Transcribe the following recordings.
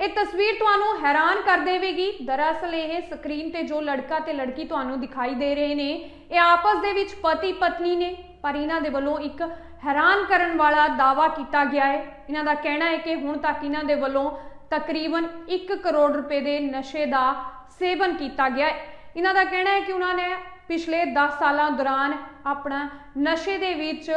ਇਹ ਤਸਵੀਰ ਤੁਹਾਨੂੰ ਹੈਰਾਨ ਕਰ ਦੇਵੇਗੀ। ਦਰਅਸਲ ਇਹ ਸਕਰੀਨ ਤੇ ਜੋ ਲੜਕਾ ਤੇ ਲੜਕੀ ਤੁਹਾਨੂੰ ਦਿਖਾਈ ਦੇ ਰਹੇ ਨੇ, ਇਹ ਆਪਸ ਦੇ ਵਿੱਚ ਪਤੀ ਪਤਨੀ ਨੇ, ਪਰ ਇਹਨਾਂ ਦੇ ਵੱਲੋਂ ਇੱਕ ਹੈਰਾਨ ਕਰਨ ਵਾਲਾ ਦਾਵਾ ਕੀਤਾ ਗਿਆ ਹੈ। ਇਹਨਾਂ ਦਾ ਕਹਿਣਾ ਹੈ ਕਿ ਹੁਣ ਤੱਕ ਇਹਨਾਂ ਦੇ ਵੱਲੋਂ ਤਕਰੀਬਨ 1 ਕਰੋੜ ਰੁਪਏ ਦੇ ਨਸ਼ੇ ਦਾ ਸੇਵਨ ਕੀਤਾ ਗਿਆ ਹੈ। ਇਹਨਾਂ ਦਾ ਕਹਿਣਾ ਹੈ ਕਿ ਉਹਨਾਂ ਨੇ ਪਿਛਲੇ 10 ਸਾਲਾਂ ਦੌਰਾਨ ਆਪਣਾ ਨਸ਼ੇ ਦੇ ਵਿੱਚ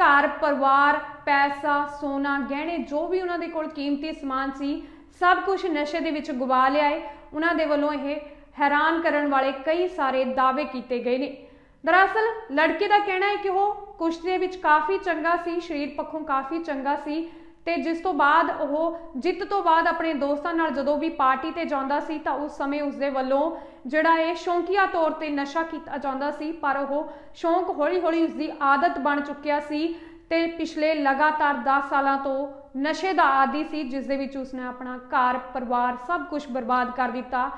ਘਰ, ਪਰਿਵਾਰ, ਪੈਸਾ, ਸੋਨਾ, ਗਹਿਣੇ, ਜੋ ਵੀ ਉਹਨਾਂ ਦੇ ਕੋਲ ਕੀਮਤੀ ਸਮਾਨ ਸੀ ਸਭ ਕੁਝ ਨਸ਼ੇ ਦੇ ਵਿੱਚ ਗਵਾ ਲਿਆ ਹੈ ਉਹਨਾਂ ਦੇ ਵੱਲੋਂ ਇਹ ਹੈਰਾਨ ਕਰਨ ਵਾਲੇ ਕਈ ਸਾਰੇ ਦਾਅਵੇ ਕੀਤੇ ਗਏ ਨੇ। ਦਰਅਸਲ, ਲੜਕੇ ਦਾ ਕਹਿਣਾ ਹੈ ਕਿ ਉਹ ਕੁਸ਼ਤੀ ਦੇ ਵਿੱਚ ਕਾਫੀ ਚੰਗਾ ਸੀ, ਸਰੀਰ ਪੱਖੋਂ ਕਾਫੀ ਚੰਗਾ ਸੀ ਤੇ ਜਿਸ ਤੋਂ ਬਾਅਦ ਉਹ ਜਿੱਤ ਤੋਂ ਬਾਅਦ ਆਪਣੇ ਦੋਸਤਾਂ ਨਾਲ ਜਦੋਂ ਵੀ ਪਾਰਟੀ ਤੇ ਜਾਂਦਾ ਸੀ ਤਾਂ ਉਸ ਸਮੇਂ ਉਸਦੇ ਵੱਲੋਂ ਜਿਹੜਾ ਇਹ ਸ਼ੌਂਕੀਆ ਤੌਰ ਤੇ ਨਸ਼ਾ ਕੀਤਾ ਜਾਂਦਾ ਸੀ, ਪਰ ਉਹ ਸ਼ੌਂਕ ਹੌਲੀ-ਹੌਲੀ ਉਸਦੀ ਆਦਤ ਬਣ ਚੁੱਕਿਆ ਸੀ ਤੇ ਪਿਛਲੇ ਲਗਾਤਾਰ 10 ਸਾਲਾਂ ਤੋਂ ਨਸ਼ੇ ਦਾ ਆਦੀ ਸੀ, ਜਿਸ ਦੇ ਵਿੱਚ ਉਸਨੇ ਆਪਣਾ ਘਰ, ਪਰਿਵਾਰ ਸਭ ਕੁਝ ਬਰਬਾਦ ਕਰ ਦਿੱਤਾ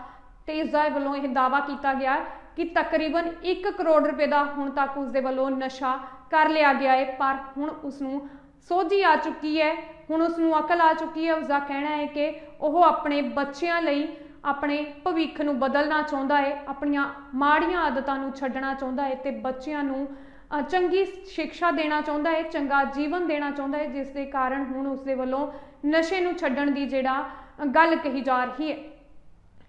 ਤੇ ਇਸ ਦਾ ਵੱਲੋਂ ਇਹ ਦਾਵਾ ਕੀਤਾ ਗਿਆ ਕਿ ਤਕਰੀਬਨ 1 ਕਰੋੜ ਰੁਪਏ ਦਾ ਹੁਣ ਤੱਕ ਉਸ ਦੇ ਵੱਲੋਂ ਨਸ਼ਾ ਕਰ ਲਿਆ ਗਿਆ ਹੈ, ਪਰ ਹੁਣ ਉਸ ਨੂੰ ਸੋਝੀ ਆ ਚੁੱਕੀ ਹੈ, ਹੁਣ ਉਸ ਨੂੰ ਅਕਲ ਆ ਚੁੱਕੀ ਹੈ ਉਸ ਦਾ ਕਹਿਣਾ ਹੈ ਕਿ ਉਹ ਆਪਣੇ ਬੱਚਿਆਂ ਲਈ ਆਪਣੇ ਭਵਿੱਖ ਨੂੰ ਬਦਲਣਾ ਚਾਹੁੰਦਾ ਹੈ, ਆਪਣੀਆਂ ਮਾੜੀਆਂ ਆਦਤਾਂ ਨੂੰ ਛੱਡਣਾ ਚਾਹੁੰਦਾ ਹੈ ਤੇ ਬੱਚਿਆਂ ਨੂੰ ਚੰਗੀ ਸਿੱਖਿਆ ਦੇਣਾ ਚਾਹੁੰਦਾ ਹੈ, ਚੰਗਾ ਜੀਵਨ ਦੇਣਾ ਚਾਹੁੰਦਾ ਹੈ, ਜਿਸ ਦੇ ਕਾਰਨ ਹੁਣ ਉਸ ਦੇ ਵੱਲੋਂ ਨਸ਼ੇ ਨੂੰ ਛੱਡਣ ਦੀ ਜਿਹੜਾ ਗੱਲ ਕਹੀ ਜਾ ਰਹੀ ਹੈ।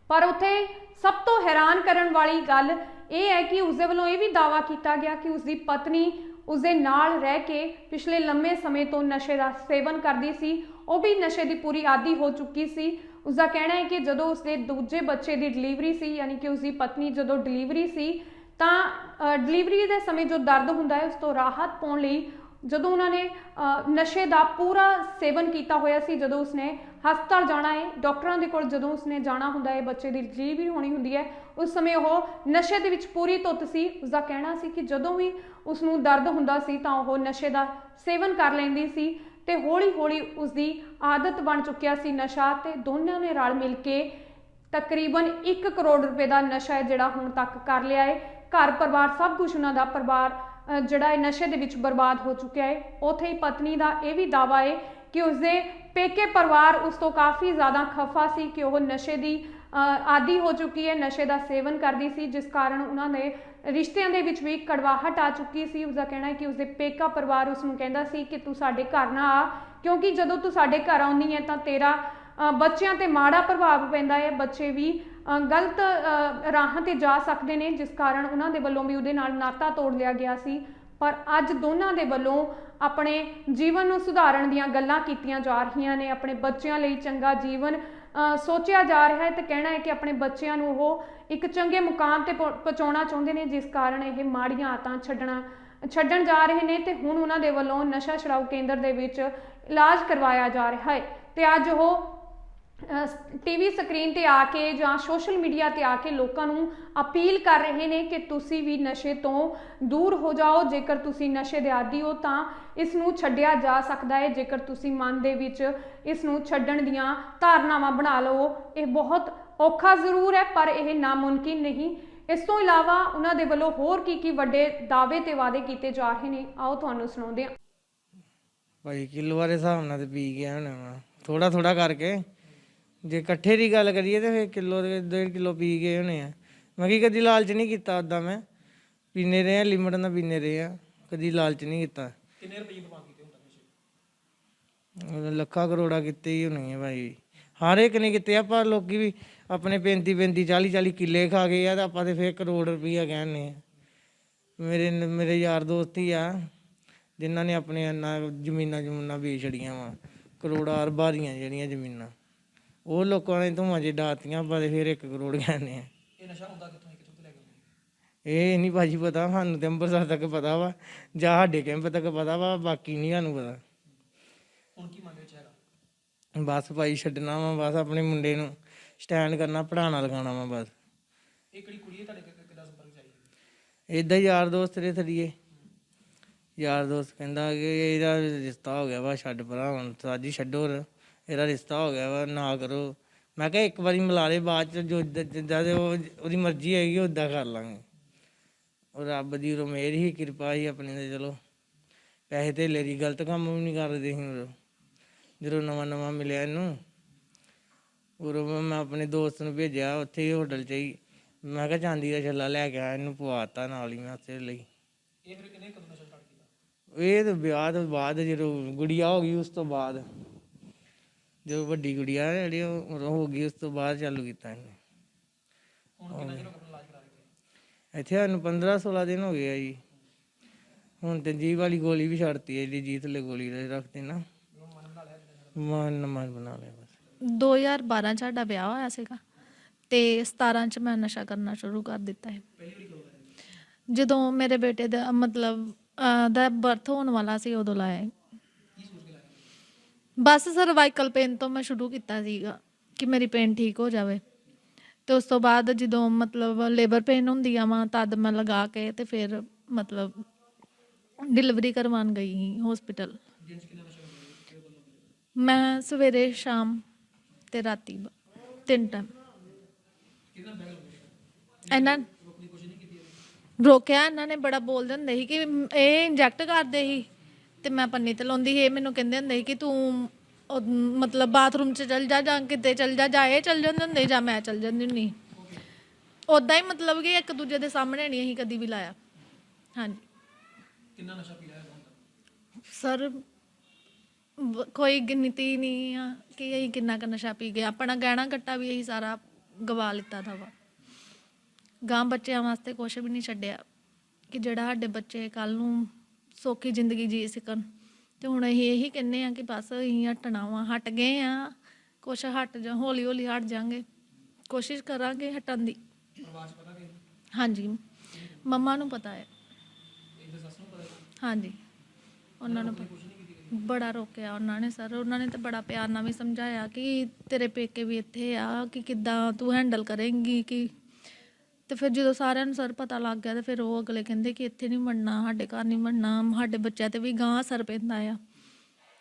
ਪਰ ਉੱਥੇ ਸਭ ਤੋਂ ਹੈਰਾਨ ਕਰਨ ਵਾਲੀ ਗੱਲ ਇਹ ਹੈ ਕਿ ਉਸਦੇ ਵੱਲੋਂ ਇਹ ਵੀ ਦਾਵਾ ਕੀਤਾ ਗਿਆ ਕਿ ਉਸਦੀ ਪਤਨੀ ਉਸਦੇ ਨਾਲ ਰਹਿ ਕੇ ਪਿਛਲੇ ਲੰਮੇ ਸਮੇਂ ਤੋਂ ਨਸ਼ੇ ਦਾ ਸੇਵਨ ਕਰਦੀ ਸੀ। ਉਹ ਵੀ ਨਸ਼ੇ ਦੀ ਪੂਰੀ ਆਦੀ ਹੋ ਚੁੱਕੀ ਸੀ। ਉਸਦਾ ਕਹਿਣਾ ਹੈ ਕਿ ਜਦੋਂ ਉਸਦੇ ਦੂਜੇ ਬੱਚੇ ਦੀ ਡਿਲੀਵਰੀ ਸੀ, ਯਾਨੀ ਕਿ ਉਸਦੀ ਪਤਨੀ ਜਦੋਂ ਡਿਲੀਵਰੀ ਸੀ ਤਾਂ ਡਿਲੀਵਰੀ ਦੇ ਸਮੇਂ ਜੋ ਦਰਦ ਹੁੰਦਾ ਹੈ, ਉਸ ਤੋਂ ਰਾਹਤ ਪਾਉਣ ਲਈ ਜਦੋਂ ਉਹਨਾਂ ਨੇ ਨਸ਼ੇ ਦਾ ਪੂਰਾ ਸੇਵਨ ਕੀਤਾ ਹੋਇਆ ਸੀ, ਜਦੋਂ ਉਸਨੇ ਹਸਪਤਾਲ ਜਾਣਾ ਹੈ, ਡਾਕਟਰਾਂ ਦੇ ਕੋਲ ਜਦੋਂ ਉਸਨੇ ਜਾਣਾ ਹੁੰਦਾ ਹੈ, ਬੱਚੇ ਦੀ ਡਿਲੀਵਰੀ ਹੋਣੀ ਹੁੰਦੀ ਹੈ, ਉਸ ਸਮੇਂ ਉਹ ਨਸ਼ੇ ਦੇ ਵਿੱਚ ਪੂਰੀ ਧੁੱਤ ਸੀ। ਉਸਦਾ ਕਹਿਣਾ ਸੀ ਕਿ ਜਦੋਂ ਵੀ ਉਸ ਨੂੰ ਦਰਦ ਹੁੰਦਾ ਸੀ, ਤਾਂ ਉਹ ਨਸ਼ੇ ਦਾ ਸੇਵਨ ਕਰ ਲੈਂਦੀ ਸੀ ਤੇ ਹੌਲੀ-ਹੌਲੀ ਉਸਦੀ ਆਦਤ ਬਣ ਚੁੱਕਿਆ ਸੀ ਨਸ਼ਾ ਤੇ ਦੋਨਾਂ ਨੇ ਰਲ ਮਿਲ ਕੇ ਤਕਰੀਬਨ 1 ਕਰੋੜ ਰੁਪਏ ਦਾ ਨਸ਼ਾ ਹੈ, ਜਿਹੜਾ ਹੁਣ ਤੱਕ ਕਰ ਲਿਆ ਹੈ। ਘਰ ਪਰਿਵਾਰ ਸਭ ਕੁਝ ਉਹਨਾਂ ਦਾ ਪਰਿਵਾਰ ਜਿਹੜਾ ਹੈ ਨਸ਼ੇ ਦੇ ਵਿੱਚ ਬਰਬਾਦ ਹੋ ਚੁੱਕਿਆ ਹੈ ਉਥੇ ਹੀ ਪਤਨੀ ਦਾ ਇਹ ਵੀ ਦਾਵਾ ਹੈ ਕਿ ਉਸਦੇ ਪੇਕੇ ਪਰਿਵਾਰ ਉਸ ਤੋਂ ਕਾਫੀ ਜ਼ਿਆਦਾ ਖਫਾ ਸੀ ਕਿ ਉਹ ਨਸ਼ੇ ਦੀ ਅ, ਆਦੀ ਹੋ ਚੁੱਕੀ ਹੈ ਨਸ਼ੇ ਦਾ ਸੇਵਨ ਕਰਦੀ ਸੀ ਜਿਸ ਕਾਰਨ ਉਹਨਾਂ ਦੇ ਰਿਸ਼ਤਿਆਂ ਦੇ ਵਿੱਚ ਵੀ ਕੜਵਾਹਟ ਆ ਚੁੱਕੀ ਸੀ। ਉਸਦਾ ਕਹਿਣਾ ਹੈ ਕਿ ਉਸਦੇ ਪੇਕਾ ਪਰਿਵਾਰ ਉਸ ਨੂੰ ਕਹਿੰਦਾ ਸੀ ਕਿ ਤੂੰ ਸਾਡੇ ਘਰ ਨਾ ਆ ਕਿਉਂਕਿ ਜਦੋਂ ਤੂੰ ਸਾਡੇ ਘਰ ਆਉਂਦੀ ਹੈ ਤਾਂ ਤੇਰਾ ਬੱਚਿਆਂ ਤੇ ਮਾੜਾ ਪ੍ਰਭਾਵ ਪੈਂਦਾ ਹੈ ਬੱਚੇ ਵੀ ਗਲਤ ਰਾਹਾਂ ਤੇ ਜਾ ਸਕਦੇ ਨੇ, ਜਿਸ ਕਾਰਨ ਉਹਨਾਂ ਦੇ ਵੱਲੋਂ ਵੀ ਉਹਦੇ ਨਾਲ ਨਾਤਾ ਤੋੜ ਲਿਆ ਗਿਆ ਸੀ। ਪਰ ਅੱਜ ਦੋਨਾਂ ਦੇ ਵੱਲੋਂ ਆਪਣੇ ਜੀਵਨ ਨੂੰ ਸੁਧਾਰਨ ਦੀਆਂ ਗੱਲਾਂ ਕੀਤੀਆਂ ਜਾ ਰਹੀਆਂ ਨੇ। ਆਪਣੇ ਬੱਚਿਆਂ ਲਈ ਚੰਗਾ ਜੀਵਨ ਸੋਚਿਆ ਜਾ ਰਿਹਾ ਹੈ ਤੇ ਕਹਿਣਾ ਹੈ ਕਿ ਆਪਣੇ ਬੱਚਿਆਂ ਨੂੰ ਉਹ ਇੱਕ ਚੰਗੇ ਮੁਕਾਮ ਤੇ ਪਹੁੰਚਾਉਣਾ ਚਾਹੁੰਦੇ ਨੇ, ਜਿਸ ਕਾਰਨ ਇਹ ਮਾੜੀਆਂ ਆਦਤਾਂ ਛੱਡਣਾ, ਛੱਡਣ ਜਾ ਰਹੇ ਨੇ ਤੇ ਹੁਣ ਉਹਨਾਂ ਦੇ ਵੱਲੋਂ ਨਸ਼ਾ ਛੁਡਾਊ ਕੇਂਦਰ ਦੇ ਵਿੱਚ ਇਲਾਜ ਕਰਵਾਇਆ ਜਾ ਰਿਹਾ ਹੈ। ਤੇ ਅੱਜ ਉਹ ਟੀਵੀ ਸਕਰੀਨ ਤੇ ਆ ਕੇ ਜਾਂ ਸੋਸ਼ਲ ਮੀਡੀਆ ਤੇ ਆ ਕੇ ਲੋਕਾਂ ਨੂੰ ਅਪੀਲ ਕਰ ਰਹੇ ਨੇ ਕਿ ਤੁਸੀਂ ਵੀ ਨਸ਼ੇ ਤੋਂ ਦੂਰ ਹੋ ਜਾਓ। ਜੇਕਰ ਤੁਸੀਂ ਨਸ਼ੇ ਦੇ ਆਦੀ ਹੋ ਤਾਂ ਇਸ ਨੂੰ ਛੱਡਿਆ ਜਾ ਸਕਦਾ ਹੈ। ਜੇਕਰ ਤੁਸੀਂ ਮਨ ਦੇ ਵਿੱਚ ਇਸ ਨੂੰ ਛੱਡਣ ਦੀਆਂ ਧਾਰਨਾਵਾਂ ਬਣਾ ਲਓ, ਇਹ ਬਹੁਤ ਔਖਾ ਜ਼ਰੂਰ ਹੈ, ਪਰ ਇਹ ਨਾਮੁਮਕਿਨ ਨਹੀਂ। ਇਸ ਤੋਂ ਇਲਾਵਾ ਉਹਨਾਂ ਦੇ ਵੱਲੋਂ ਹੋਰ ਕੀ ਕੀ ਵੱਡੇ ਦਾਅਵੇ ਤੇ ਵਾਅਦੇ ਕੀਤੇ ਜਾ ਰਹੇ ਨੇ, ਆਓ ਤੁਹਾਨੂੰ ਸੁਣਾਉਂਦੇ ਹਾਂ। ਭਾਈ ਕਿਲੋ ਦੇ ਹਿਸਾਬ ਨਾਲ ਤੇ ਪੀ ਗਿਆ ਹੋਣਾ ਥੋੜਾ ਥੋੜਾ ਕਰਕੇ ਜੇ ਇਕੱਠੇ ਦੀ ਗੱਲ ਕਰੀਏ ਤੇ ਫਿਰ ਕਿਲੋ ਦੇ 1.5 ਕਿਲੋ ਪੀ ਗਏ ਹੋਣੇ ਆ। ਮੈਂ ਕੀ ਕਦੀ ਲਾਲਚ ਨਹੀਂ ਕੀਤਾ ਉਦਾਂ ਮੈਂ। ਪੀਨੇ ਰਹੇ ਆ ਲਿਮਟ ਨਾਲ ਪੀਨੇ ਰਹੇ ਆ। ਕਦੀ ਲਾਲਚ ਨਹੀਂ ਕੀਤਾ। ਕਿੰਨੇ ਰੁਪਏ ਬਰਬਾਦ ਕੀਤੇ ਹੁਣ ਲੱਖਾਂ ਕਰੋੜਾ ਕੀਤੇ ਹੀ ਹੋਣੇ ਆ ਭਾਈ। ਹਰ ਇੱਕ ਨੇ ਕੀਤੇ ਆ ਪਰ ਲੋਕੀ ਵੀ ਆਪਣੇ 35 35 40 40 ਕਿੱਲੇ ਖਾ ਗਏ ਆ ਤਾਂ ਆਪਾਂ ਤੇ ਫੇਰ ਕਰੋੜ ਰੁਪਈਆ ਕਹਿੰਨੇ ਆ। ਮੇਰੇ ਮੇਰੇ ਯਾਰ ਦੋਸਤ ਹੀ ਆ ਜਿਨ੍ਹਾਂ ਨੇ ਆਪਣੇ ਇੰਨਾ ਜ਼ਮੀਨਾਂ ਜਮੂਨਾਂ ਵੇਚ ਛੜੀਆਂ ਵਾ। ਕਰੋੜਾਂ ਅਰਬਾਂ ਦੀਆਂ ਜਿਹੜੀਆਂ ਜ਼ਮੀਨਾਂ। ਉਹ ਲੋਕਾਂ ਨੇ ਧੂਆਂ ਜੇ ਡਾਤੀਆਂ ਪਰ ਫਿਰ 1 ਕਰੋੜ ਕਹਿੰਦੇ ਆ। ਇਹ ਨਸ਼ਾ ਹੁੰਦਾ ਕਿੱਥੋਂ ਕਿੱਥੋਂ ਤੋਂ ਲੈ ਕੇ ਇਹ ਨਹੀਂ ਭਾਜੀ ਪਤਾ ਸਾਨੂੰ ਤੇ ਅੰਮ੍ਰਿਤਸਰ ਤੱਕ ਪਤਾ ਵਾ ਜਾਂ ਸਾਡੇ ਕੈਂਪ ਤੱਕ ਪਤਾ ਵਾ ਬਾਕੀ ਨਹੀਂ ਸਾਨੂੰ ਪਤਾ। ਹੁਣ ਕੀ ਮੰਗ ਵਿੱਚ ਹੈਗਾ? ਬਸ ਭਾਈ ਛੱਡਣਾ ਵਾ ਬਸ ਆਪਣੇ ਮੁੰਡੇ ਨੂੰ ਸਟੈਂਡ ਕਰਨਾ ਪੜਾਣਾ ਲਗਾਉਣਾ ਵਾ ਬਸ। ਇਹ ਕਿਹੜੀ ਕੁੜੀ ਹੈ ਤੁਹਾਡੇ ਕਿੱਦਾਂ ਸੰਪਰਕ ਚਾਹੀਦਾ ਇਦਾਂ ਯਾਰ ਦੋਸਤ ਦੇ ਥਰੀਏ ਯਾਰ ਦੋਸਤ ਕਹਿੰਦਾ ਕਿ ਇਹਦਾ ਰਿਸ਼ਤਾ ਹੋ ਗਿਆ ਵਾ ਛੱਡ ਪਰਾਂ ਹੁਣ ਸਾਜੀ ਛੱਡੋ ਰ- ਇਹਦਾ ਰਿਸ਼ਤਾ ਹੋ ਗਿਆ ਵਾ ਨਾ ਕਰੋ। ਮੈਂ ਕਿਹਾ ਇੱਕ ਵਾਰੀ ਮਿਲਾ ਲੈ ਬਾਅਦ ਚ ਜੋ ਜਿੱਦਾਂ- ਜਿੱਦਾਂ ਦੇ ਉਹ ਉਹਦੀ ਮਰਜ਼ੀ ਹੈਗੀ ਉਦਾਂ ਕਰ ਲਾਂਗੇ। ਉਹ ਰੱਬ ਦੀ ਉਰੋਂ ਮੇਰ ਹੀ ਕਿਰਪਾ ਹੀ ਆਪਣੀ ਤੇ ਚਲੋ। ਪੈਸੇ ਧੇਲੇ ਦੀ ਗਲਤ ਕੰਮ ਵੀ ਨਹੀਂ ਕਰਦੇ ਸੀ ਉਦੋਂ ਜਦੋਂ ਨਵਾਂ ਨਵਾਂ ਮਿਲਿਆ ਇਹਨੂੰ ਉਰੋਂ ਮੈਂ ਆਪਣੇ ਦੋਸਤ ਨੂੰ ਭੇਜਿਆ ਉੱਥੇ ਹੀ ਹੋਟਲ 'ਚ ਹੀ। ਮੈਂ ਕਿਹਾ ਚਾਂਦੀ ਦਾ ਛੱਲਾ ਲੈ ਕੇ ਆ ਇਹਨੂੰ ਪਵਾਤਾ ਨਾਲ ਹੀ ਮੈਂ ਉਸੇ ਲਈ ਇਹ ਫਿਰ ਕਿੰਨੇ ਕਦੋਂ ਨਸ਼ਾ ਸਟਾਰਟ ਕੀਤਾ? ਇਹ ਤਾਂ ਵਿਆਹ ਤੋਂ ਬਾਅਦ ਜਦੋਂ ਗੁੜੀਆ ਹੋ ਗਈ ਉਸ ਤੋਂ ਬਾਅਦ। ਜਦੋਂ ਵੱਡੀ ਗੁੜੀਆ ਹੈ ਜਿਹੜੀ ਉਹ ਉਦੋਂ ਹੋ ਗਈ ਉਸ ਤੋਂ ਬਾਅਦ ਚਾਲੂ ਕੀਤਾ ਇਹਨੇ। ਹੁਣ ਕਿੰਨਾ ਚਿਰ ਹੋ ਗਿਆ ਆਪਣਾ ਇਲਾਜ ਕਰਾ ਕੇ? ਇੱਥੇ ਸਾਨੂੰ 15 16 ਦਿਨ ਹੋ ਗਏ ਆ ਜੀ। ਹੁਣ ਤੇ ਜੀਵ ਵਾਲੀ ਗੋਲੀ ਵੀ ਛੱਡਤੀ ਹੈ ਜਿਹੜੀ ਜੀਤ ਲੈ ਗੋਲੀ ਦੇ ਰੱਖਦੇ ਨਾ। ਮਨ ਮਨ ਬਣਾ ਲਿਆ ਬਸ। 2012 ਚ ਸਾਡਾ ਵਿਆਹ ਹੋਇਆ ਸੀਗਾ ਤੇ 17 ਚ ਮੈਂ ਨਸ਼ਾ ਕਰਨਾ ਸ਼ੁਰੂ ਕਰ ਦਿੱਤਾ ਹੈ ਜਦੋਂ ਮੇਰੇ ਬੇਟੇ ਦਾ ਮਤਲਬ ਦਾ ਬਰਥ ਹੋਣ ਵਾਲਾ ਸੀ ਉਦੋਂ ਲਾਇਆ। ਬਸ ਸਰਵਾਈਕਲ ਪੇਨ ਤੋਂ ਮੈਂ ਸ਼ੁਰੂ ਕੀਤਾ ਸੀਗਾ ਕਿ ਮੇਰੀ ਪੇਨ ਠੀਕ ਹੋ ਜਾਵੇ। ਤੇ ਉਸ ਤੋਂ ਬਾਅਦ ਜਦੋਂ ਮਤਲਬ ਲੇਬਰ ਪੇਨ ਹੁੰਦੀ ਆ ਵਾ ਤਦ ਮੈਂ ਲਗਾ ਕੇ ਤੇ ਫਿਰ ਮਤਲਬ ਡਿਲੀਵਰੀ ਕਰਵਾਉਣ ਗਈ ਸੀ ਹਸਪੀਟਲ ਮੈਂ ਸਵੇਰੇ ਸ਼ਾਮ ਤੇ ਰਾਤੀ ਬ- ਤਿੰਨ ਟਾਈਮ ਇਹਨਾਂ ਰੋਕਿਆ ਇਹਨਾਂ ਨੇ, ਬੜਾ ਬੋਲਦੇ ਹੁੰਦੇ ਸੀ ਕਿ ਇਹ ਇੰਜੈਕਟ ਕਰਦੇ ਸੀ। ਤੇ ਮੈਂ ਪੰਨੀ ਤੇ ਲਾਉਂਦੀ ਸੀ ਇਹ ਮੈਨੂੰ ਕਹਿੰਦੇ ਹੁੰਦੇ ਸੀ ਕਿ ਤੂੰ ਉਹ ਮਤਲਬ ਬਾਥਰੂਮ 'ਚ ਚਲ ਜਾ ਜਾਂ ਕਿਤੇ ਚਲ ਜਾ ਜਾਂ ਇਹ ਚਲ ਜਾਂਦੇ ਹੁੰਦੇ ਜਾਂ ਮੈਂ ਚਲ ਜਾਂਦੀ ਹੁੰਦੀ ਉਦਾਂ ਹੀ ਮਤਲਬ ਕਿ ਇੱਕ ਦੂਜੇ ਦੇ ਸਾਹਮਣੇ ਨਹੀਂ ਅਸੀਂ ਕਦੀ ਵੀ ਲਾਇਆ। ਹਾਂਜੀ। ਕਿੰਨਾ ਨਸ਼ਾ ਪੀ ਲਿਆ ਸਰ ਵ- ਕੋਈ ਗਿਣਤੀ ਨਹੀਂ ਆ ਕਿ ਅਸੀਂ ਕਿੰਨਾ ਕੁ ਨਸ਼ਾ ਪੀ ਗਏ। ਆਪਣਾ ਗਹਿਣਾ ਗੱਟਾ ਵੀ ਅਸੀਂ ਸਾਰਾ ਗਵਾ ਲਿੱਤਾ ਦਾ ਵਾ। ਗਾਂ ਬੱਚਿਆਂ ਵਾਸਤੇ ਕੁਝ ਵੀ ਨਹੀਂ ਛੱਡਿਆ ਕਿ ਜਿਹੜਾ ਸਾਡੇ ਬੱਚੇ ਕੱਲ ਨੂੰ ਸੌਖੀ ਜ਼ਿੰਦਗੀ ਜੀ ਸਕਣ। ਤੇ ਹੁਣ ਅਸੀਂ ਇਹੀ ਕਹਿੰਨੇ ਆ ਕਿ ਬਸ ਅਸੀਂ ਹਟਣਾ ਵਾ ਹਟ ਗਏ ਆ ਕੁਛ ਹਟ ਜਾ ਹੌਲੀ ਹੌਲੀ ਹਟ ਜਾਾਂਗੇ। ਕੋਸ਼ਿਸ਼ ਕਰਾਂਗੇ ਹਟਣ ਦੀ। ਹਾਂਜੀ। ਮੰਮਾ ਨੂੰ ਪਤਾ ਹੈ। ਹਾਂਜੀ। ਉਹਨਾਂ ਨੂੰ ਬੜਾ ਰੋਕਿਆ ਉਹਨਾਂ ਨੇ ਸਰ। ਉਹਨਾਂ ਨੇ ਤਾਂ ਬੜਾ ਪਿਆਰ ਨਾਲ ਵੀ ਸਮਝਾਇਆ ਕਿ ਤੇਰੇ ਪੇਕੇ ਵੀ ਇੱਥੇ ਆ ਕਿ ਕਿੱਦਾਂ ਤੂੰ ਹੈਂਡਲ ਕਰੇਂਗੀ ਕਿ ਤੇ ਫਿਰ ਜਦੋਂ ਸਾਰਿਆਂ ਨੂੰ ਸਰ ਪਤਾ ਲੱਗ ਗਿਆ ਤੇ ਫਿਰ ਉਹ ਅਗਲੇ ਕਹਿੰਦੇ ਕਿ ਇੱਥੇ ਨਹੀਂ ਮੰਨਣਾ ਸਾਡੇ ਘਰ ਨਹੀਂ ਮੰਨਣਾ ਸਾਡੇ ਬੱਚਿਆਂ ਤੇ ਵੀ ਗਾਂ ਅਸਰ ਪੈਂਦਾ ਆ।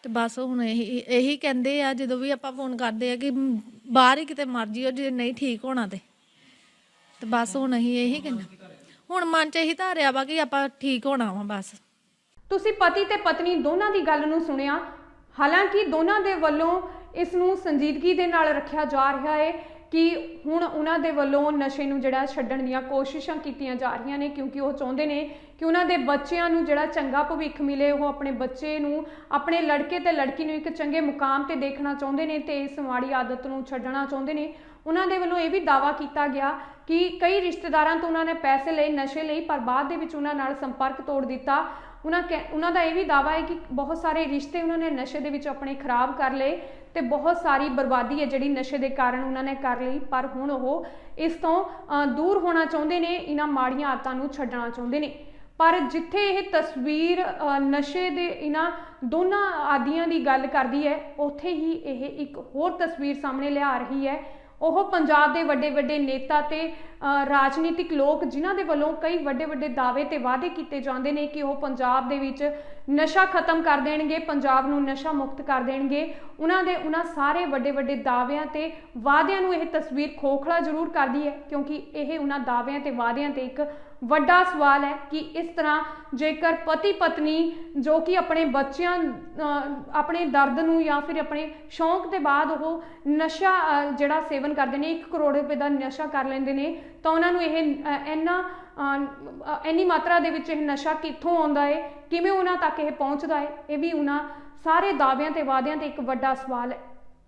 ਤੇ ਬਸ ਹੁਣ ਇਹੀ ਇਹੀ ਕਹਿੰਦੇ ਆ, ਜਦੋਂ ਵੀ ਆਪਾਂ ਫੋਨ ਕਰਦੇ ਆ ਕਿ ਬਾਹਰ ਹੀ ਕਿਤੇ ਮਰ ਜਿਓ, ਜੇ ਨਹੀਂ ਠੀਕ ਹੋਣਾ ਤੇ। ਤੇ ਬਸ ਹੁਣ ਅਸੀਂ ਇਹੀ ਕਹਿੰਦੇ ਹੁਣ ਮਨ ਚ ਇਹੀ ਧਾਰਿਆ ਵਾ ਕਿ ਆਪਾਂ ਠੀਕ ਹੋਣਾ ਵਾ ਬਸ। ਤੁਸੀਂ ਪਤੀ ਤੇ ਪਤਨੀ ਦੋਨਾਂ ਦੀ ਗੱਲ ਨੂੰ ਸੁਣਿਆ? ਹਾਲਾਂਕਿ ਦੋਨਾਂ ਦੇ ਵੱਲੋਂ ਇਸ ਨੂੰ ਸੰਜੀਦਗੀ ਦੇ ਨਾਲ ਰੱਖਿਆ ਜਾ ਰਿਹਾ ਹੈ ਕਿ ਹੁਣ ਉਹਨਾਂ ਦੇ ਵੱਲੋਂ ਨਸ਼ੇ ਨੂੰ ਜਿਹੜਾ ਛੱਡਣ ਦੀਆਂ ਕੋਸ਼ਿਸ਼ਾਂ ਕੀਤੀਆਂ ਜਾ ਰਹੀਆਂ ਨੇ, ਕਿਉਂਕਿ ਉਹ ਚਾਹੁੰਦੇ ਨੇ ਕਿ ਉਹਨਾਂ ਦੇ ਬੱਚਿਆਂ ਨੂੰ ਜਿਹੜਾ ਚੰਗਾ ਭਵਿੱਖ ਮਿਲੇ, ਉਹ ਆਪਣੇ ਬੱਚੇ ਨੂੰ, ਆਪਣੇ ਲੜਕੇ ਤੇ ਲੜਕੀ ਨੂੰ ਇੱਕ ਚੰਗੇ ਮੁਕਾਮ ਤੇ ਦੇਖਣਾ ਚਾਹੁੰਦੇ ਨੇ ਤੇ ਇਸ ਮਾੜੀ ਆਦਤ ਨੂੰ ਛੱਡਣਾ ਚਾਹੁੰਦੇ ਨੇ। ਉਹਨਾਂ ਦੇ ਵੱਲੋਂ ਇਹ ਵੀ ਦਾਵਾ ਕੀਤਾ ਗਿਆ ਕਿ ਕਈ ਰਿਸ਼ਤੇਦਾਰਾਂ ਤੋਂ ਉਹਨਾਂ ਨੇ ਪੈਸੇ ਲਏ, ਨਸ਼ੇ ਲਈ ਪਰ ਬਾਅਦ ਦੇ ਵਿੱਚ ਉਹਨਾਂ ਨਾਲ ਸੰਪਰਕ ਤੋੜ ਦਿੱਤਾ। ਉਹਨਾਂ ਕਹਿ- ਉਹਨਾਂ ਦਾ ਇਹ ਵੀ ਦਾਵਾ ਹੈ ਕਿ ਬਹੁਤ ਸਾਰੇ ਰਿਸ਼ਤੇ ਉਹਨਾਂ ਨੇ ਨਸ਼ੇ ਦੇ ਵਿੱਚ ਆਪਣੇ ਖਰਾਬ ਕਰ ਲਏ ਤੇ ਬਹੁਤ ਸਾਰੀ ਬਰਬਾਦੀ ਹੈ ਜਿਹੜੀ ਨਸ਼ੇ ਦੇ ਕਾਰਨ ਉਹਨਾਂ ਨੇ ਕਰ ਲਈ। ਪਰ ਹੁਣ ਉਹ ਇਸ ਤੋਂ ਦੂਰ ਹੋਣਾ ਚਾਹੁੰਦੇ ਨੇ, ਇਹਨਾਂ ਮਾੜੀਆਂ ਆਦਤਾਂ ਨੂੰ ਛੱਡਣਾ ਚਾਹੁੰਦੇ ਨੇ। ਪਰ ਜਿੱਥੇ ਇਹ ਤਸਵੀਰ ਨਸ਼ੇ ਦੇ ਇਹਨਾਂ ਦੋਨਾਂ ਆਦੀਆਂ ਦੀ ਗੱਲ ਕਰਦੀ ਹੈ, ਉੱਥੇ ਹੀ ਇਹ ਇੱਕ ਹੋਰ ਤਸਵੀਰ ਸਾਹਮਣੇ ਲਿਆ ਰਹੀ ਹੈ ਉਹ ਪੰਜਾਬ ਦੇ ਵੱਡੇ ਵੱਡੇ ਨੇਤਾ ਤੇ ਰਾਜਨੀਤਿਕ ਲੋਕ ਜਿਨ੍ਹਾਂ ਦੇ ਵੱਲੋਂ ਕਈ ਵੱਡੇ ਵੱਡੇ ਦਾਅਵੇ ਤੇ ਵਾਅਦੇ ਕੀਤੇ ਜਾਂਦੇ ਨੇ ਕਿ ਉਹ ਪੰਜਾਬ ਦੇ ਵਿੱਚ ਨਸ਼ਾ ਖਤਮ ਕਰ ਦੇਣਗੇ, ਪੰਜਾਬ ਨੂੰ ਨਸ਼ਾ ਮੁਕਤ ਕਰ ਦੇਣਗੇ। ਉਹਨਾਂ ਦੇ, ਉਹਨਾਂ ਸਾਰੇ ਵੱਡੇ ਵੱਡੇ ਦਾਅਵਿਆਂ ਤੇ ਵਾਅਦਿਆਂ ਨੂੰ ਇਹ ਤਸਵੀਰ ਖੋਖਲਾ ਜ਼ਰੂਰ ਕਰਦੀ ਹੈ ਕਿਉਂਕਿ ਇਹ ਉਹਨਾਂ ਦਾਅਵਿਆਂ ਤੇ ਵਾਅਦਿਆਂ ਤੇ ਇੱਕ ਵੱਡਾ ਸਵਾਲ ਹੈ ਕਿ ਇਸ ਤਰ੍ਹਾਂ ਜੇਕਰ ਪਤੀ ਪਤਨੀ ਜੋ ਕਿ ਆਪਣੇ ਬੱਚਿਆਂ ਆਪਣੇ ਦਰਦ ਨੂੰ ਜਾਂ ਫਿਰ ਆਪਣੇ ਸ਼ੌਂਕ ਦੇ ਬਾਅਦ ਉਹ ਨਸ਼ਾ ਜਿਹੜਾ ਸੇਵਨ ਕਰਦੇ ਨੇ 1 ਕਰੋੜ ਰੁਪਏ ਦਾ ਨਸ਼ਾ ਕਰ ਲੈਂਦੇ ਨੇ, ਤਾਂ ਉਹਨਾਂ ਨੂੰ ਇਹ ਇੰਨਾ ਇੰਨੀ ਮਾਤਰਾ ਦੇ ਵਿੱਚ ਇਹ ਨਸ਼ਾ ਕਿੱਥੋਂ ਆਉਂਦਾ ਹੈ ਕਿਵੇਂ ਉਹਨਾਂ ਤੱਕ ਇਹ ਪਹੁੰਚਦਾ ਹੈ ਇਹ ਵੀ ਉਹਨਾਂ ਸਾਰੇ ਦਾਅਵਿਆਂ ਤੇ ਵਾਅਦਿਆਂ ਤੇ ਇੱਕ ਵੱਡਾ ਸਵਾਲ ਹੈ।